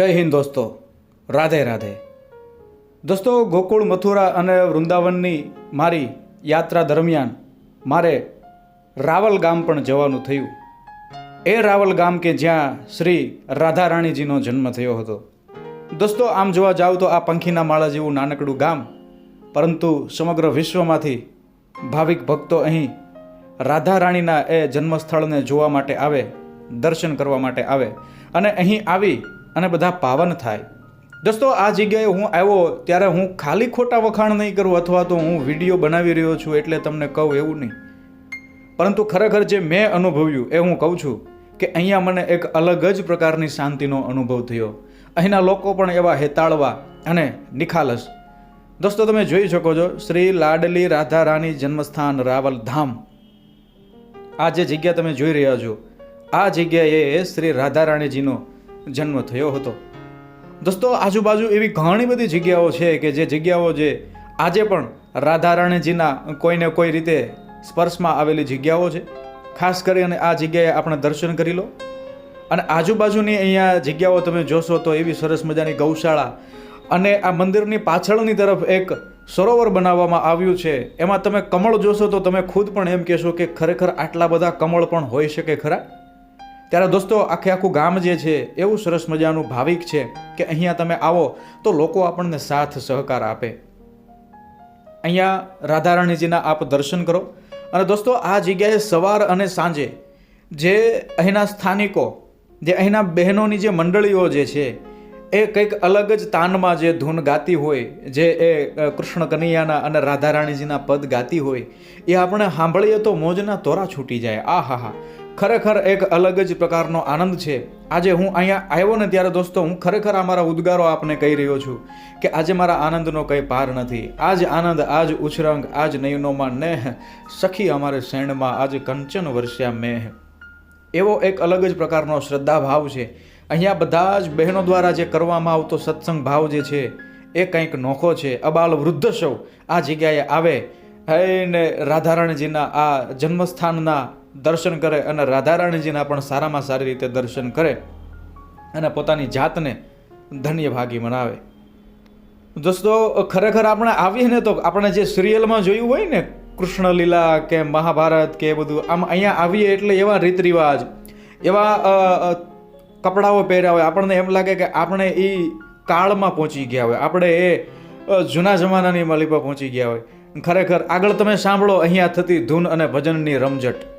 જય હિન્દ દોસ્તો. રાધે રાધે. દોસ્તો, ગોકુળ, મથુરા અને વૃંદાવનની મારી યાત્રા દરમિયાન મારે રાવલ ગામ પણ જવાનું થયું. એ રાવલ ગામ કે જ્યાં શ્રી રાધા રાણીજીનો જન્મ થયો હતો. દોસ્તો, આમ જોવા જાવ તો આ પંખીના માળા જેવું નાનકડું ગામ, પરંતુ સમગ્ર વિશ્વમાંથી ભાવિક ભક્તો અહીં રાધા રાણીના એ જન્મસ્થળને જોવા માટે આવે, દર્શન કરવા માટે આવે. અને અહીં આવી અને બધા પાવન થાય. દોસ્તો, આ જગ્યાએ હું આવ્યો ત્યારે હું ખાલી ખોટા વખાણ નહીં કરું અથવા તો હું વીડિયો બનાવી રહ્યો છું એટલે તમને કહું એવું નહીં. પરંતુ ખરેખર જે મેં અનુભવ્યું એ હું કહું છું કે અહીંયા મને એક અલગ જ પ્રકારની શાંતિનો અનુભવ થયો. અહીંના લોકો પણ એવા હેતાળવા અને નિખાલસ. દોસ્તો, તમે જોઈ શકો છો, શ્રી લાડલી રાધા રાણી જન્મસ્થાન રાવલ ધામ આ જે જગ્યા તમે જોઈ રહ્યા છો, આ જગ્યાએ શ્રી રાધા રાણીજીનો જન્મ થયો હતો. દોસ્તો, આજુબાજુ એવી ઘણી બધી જગ્યાઓ છે કે જે જગ્યાઓ જે આજે પણ રાધા રાણીજીના કોઈને કોઈ રીતે સ્પર્શમાં આવેલી જગ્યાઓ છે. ખાસ કરી અને આ જગ્યાએ આપણે દર્શન કરી લો. અને આજુબાજુની અહીંયા જગ્યાઓ તમે જોશો તો એવી સરસ મજાની ગૌશાળા અને આ મંદિરની પાછળની તરફ એક સરોવર બનાવવામાં આવ્યું છે. એમાં તમે કમળ જોશો તો તમે ખુદ પણ એમ કહેશો કે ખરેખર આટલા બધા કમળ પણ હોઈ શકે ખરા? ત્યારે દોસ્તો, આખે આખું ગામ જે છે, એવું સરસ મજાનું ભાવિક છે કે અહીંયા તમે આવો તો લોકો આપણને સાથ સહકાર આપે. અહીંયા રાધારાણીજીના આપ દર્શન કરો. અને દોસ્તો, આ જગ્યાએ સવાર અને સાંજે જે અહીંના સ્થાનિકો, જે અહીંના બહેનોની જે મંડળીઓ જે છે, એ કંઈક અલગ જ તાનમાં જે ધૂન ગાતી હોય, જે એ કૃષ્ણ કનૈયાના અને રાધા રાણીજીના પદ ગાતી હોય, એ આપણે સાંભળીએ તો મોજના તોરા છૂટી જાય. આ હા હા. ખરેખર એક અલગ જ પ્રકારનો આનંદ છે. આજે હું અહીંયા આવ્યો ને ત્યારે દોસ્તો, હું ખરેખર આ મારા ઉદ્ગારો આપને કહી રહ્યો છું કે આજે મારા આનંદનો કંઈ પાર નથી. આજ આનંદ, આજ ઉછરંગ, આજ નયનોમાં નેહ, સખી અમારે શેણમાં આજ કંચન વર્ષ્યા મેહ. એવો એક અલગ જ પ્રકારનો શ્રદ્ધા ભાવ છે. અહીંયા બધા જ બહેનો દ્વારા જે કરવામાં આવતો સત્સંગ ભાવ જે છે, એ કંઈક નોખો છે. અબાલ વૃદ્ધ સૌ આ જગ્યાએ આવે. હે ને રાધારણજીના આ જન્મસ્થાનના દર્શન કરે અને રાધારાણીજીના પણ સારામાં સારી રીતે દર્શન કરે અને પોતાની જાતને ધન્ય ભાગી મનાવે. દોસ્તો, ખરેખર આપણે આવીએ ને તો આપણે જે સિરિયલમાં જોયું હોય ને, કૃષ્ણલીલા કે મહાભારત કે બધું, આમ અહીંયા આવીએ એટલે એવા રીત રિવાજ એવા કપડાઓ પહેર્યા હોય, આપણને એમ લાગે કે આપણે એ કાળમાં પહોંચી ગયા હોય, આપણે એ જૂના જમાનાની માલિપા પહોંચી ગયા હોય. ખરેખર આગળ તમે સાંભળો, અહીંયા થતી ધૂન અને ભજનની રમઝટ.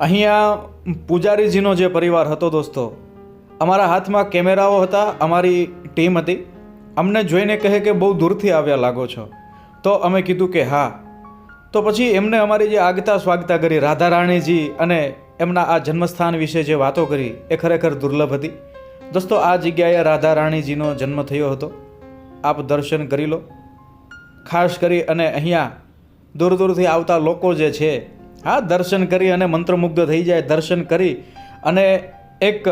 અહીંયા પૂજારીજીનો જે પરિવાર હતો દોસ્તો, અમારા હાથમાં કેમેરાઓ હતા, અમારી ટીમ હતી. અમને જોઈને કહે કે બહુ દૂરથી આવ્યા લાગો છો. તો અમે કીધું કે હા. તો પછી એમને અમારી જે આગતા સ્વાગતા કરી રાધા રાણીજી અને એમના આ જન્મસ્થાન વિશે જે વાતો કરી, એ ખરેખર દુર્લભ હતી. દોસ્તો, આ જગ્યાએ રાધા રાણીજીનો જન્મ થયો હતો. આપ દર્શન કરી લો. ખાસ કરી અને અહીંયા દૂર દૂરથી આવતા લોકો જે છે હા, દર્શન કરી અને મંત્રમુગ્ધ થઈ જાય, દર્શન કરી અને એક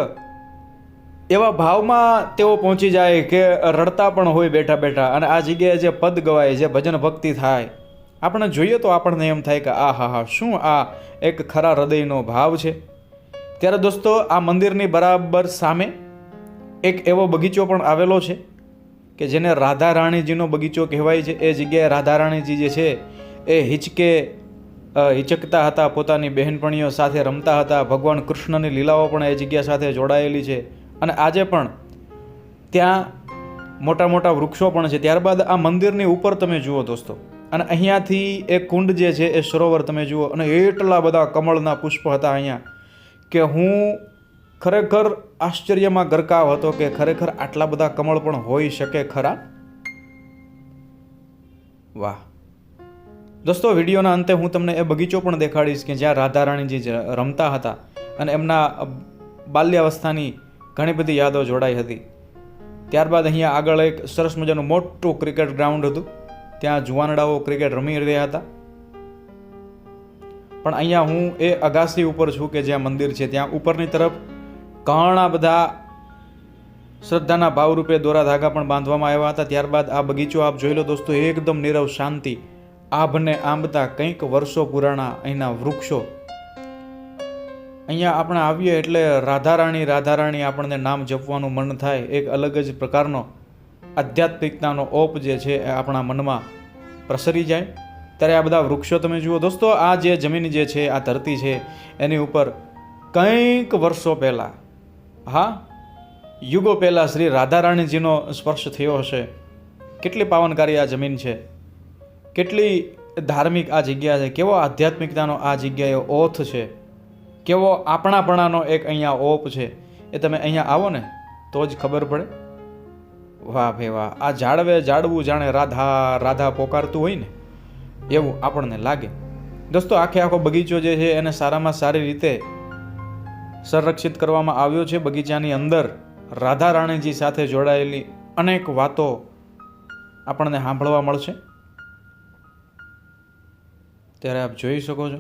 એવા ભાવમાં તેઓ પહોંચી જાય કે રડતા પણ હોય બેઠા બેઠા અને આ જગ્યાએ જે પદ ગવાય, જે ભજન ભક્તિ થાય, આપણે જોઈએ તો આપણને એમ થાય કે આ હા હા, શું આ એક ખરા હૃદયનો ભાવ છે? ત્યારે દોસ્તો, આ મંદિરની બરાબર સામે એક એવો બગીચો પણ આવેલો છે કે જેને રાધા રાણીજીનો બગીચો કહેવાય છે. એ જગ્યાએ રાધા રાણીજી જે છે, એ હિચકે હિચકતા હતા, પોતાની બહેનપણીઓ સાથે રમતા હતા. ભગવાન કૃષ્ણની લીલાઓ પણ એ જગ્યા સાથે જોડાયેલી છે. અને આજે પણ ત્યાં મોટા મોટા વૃક્ષો પણ છે. ત્યારબાદ આ મંદિરની ઉપર તમે જુઓ દોસ્તો. અને અહીંયાથી એ કુંડ જે છે એ સરોવર તમે જુઓ. અને એટલા બધા કમળના પુષ્પ હતા અહીંયા કે હું ખરેખર આશ્ચર્યમાં ગરકાવ હતો કે ખરેખર આટલા બધા કમળ પણ હોઈ શકે ખરા? વાહ. દોસ્તો, વિડીયોના અંતે હું તમને એ બગીચો પણ દેખાડીશ કે જ્યાં રાધારાણીજી રમતા હતા અને એમના બાલ્યાવસ્થાની ઘણી બધી યાદો જોડાઈ હતી. ત્યારબાદ અહીંયા આગળ એક સરસ મજાનું મોટું ક્રિકેટ ગ્રાઉન્ડ હતું. ત્યાં જુવાનડાઓ ક્રિકેટ રમી રહ્યા હતા. પણ અહીંયા હું એ અગાસી ઉપર છું કે જ્યાં મંદિર છે, ત્યાં ઉપરની તરફ ઘણા બધા શ્રદ્ધાના ભાવરૂપે દોરા ધાગા પણ બાંધવામાં આવ્યા હતા. ત્યારબાદ આ બગીચો આપ જોઈ લો દોસ્તો એકદમ નીરવ શાંતિ આભને આંબતા કંઈક વર્ષો પુરાણા અહીંના વૃક્ષો. અહીંયા આપણે આવીએ એટલે રાધારાણી રાધારાણી આપણને નામ જપવાનું મન થાય. એક અલગ જ પ્રકારનો આધ્યાત્મિકતાનો ઓપ જે છે એ આપણા મનમાં પ્રસરી જાય. ત્યારે આ બધા વૃક્ષો તમે જુઓ. દોસ્તો, આ જે જમીન જે છે, આ ધરતી છે, એની ઉપર કંઈક વર્ષો પહેલાં, હા, યુગો પહેલાં શ્રી રાધારાણીજીનો સ્પર્શ થયો હશે. કેટલી પાવનકારી આ જમીન છે. કેટલી ધાર્મિક આ જગ્યા છે? કેવો આધ્યાત્મિકતાનો આ જગ્યાએ ઓથ છે? કેવો આપણાપણાનો એક અહીંયા ઓપ છે? એ તમે અહીંયા આવો ને, તો જ ખબર પડે. વાહ ભાઈ વાહ, આ જાળવે જાળવું જાણે રાધા રાધા પોકારતું હોય ને, એવું આપણને લાગે. દોસ્તો, આખે આખો બગીચો જે છે એને સારામાં સારી રીતે સંરક્ષિત કરવામાં આવ્યો છે. બગીચાની અંદર રાધા રાણીજી સાથે જોડાયેલી અનેક વાતો આપણને સાંભળવા મળશે. ત્યારે આપ જોઈ શકો છો.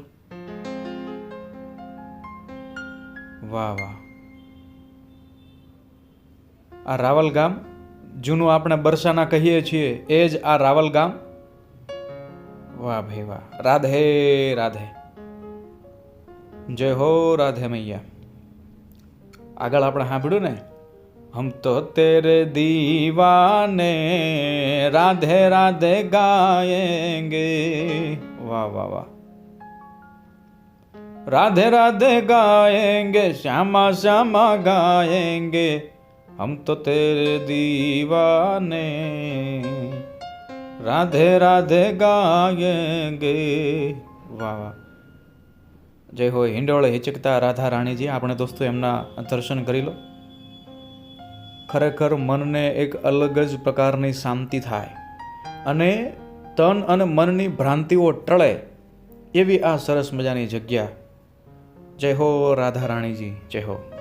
વાહ વાહ. આ રાવલ ગામ, જૂનું આપણે બરસાના કહીએ છીએ, એ જ આ રાવલ ગામ. વાહ, ભાઈ, વાહ. રાધે રાધે. જય હો, રાધે મૈયા. આગળ આપણે સાંભળ્યું ને? હમ તો તેરે દીવાને રાધે રાધે ગાયેંગે. વાહ વાહ વાહ राधे राधे गाएंगे श्यामा श्यामा गाएंगे हम तो तेरे दीवाने राधे राधे गाएंगे વાહ વાહ જય હોય હિંડોળે હિચકતા રાધા રાણીજી આપણે દોસ્તો એમના દર્શન કરી લો ખરેખર મનને એક અલગ જ પ્રકારની શાંતિ થાય અને તન અને મનની ભ્રાંતિઓ ટળે એવી આ સરસ મજાની જગ્યા. જય હો રાધા રાણીજી જય હો.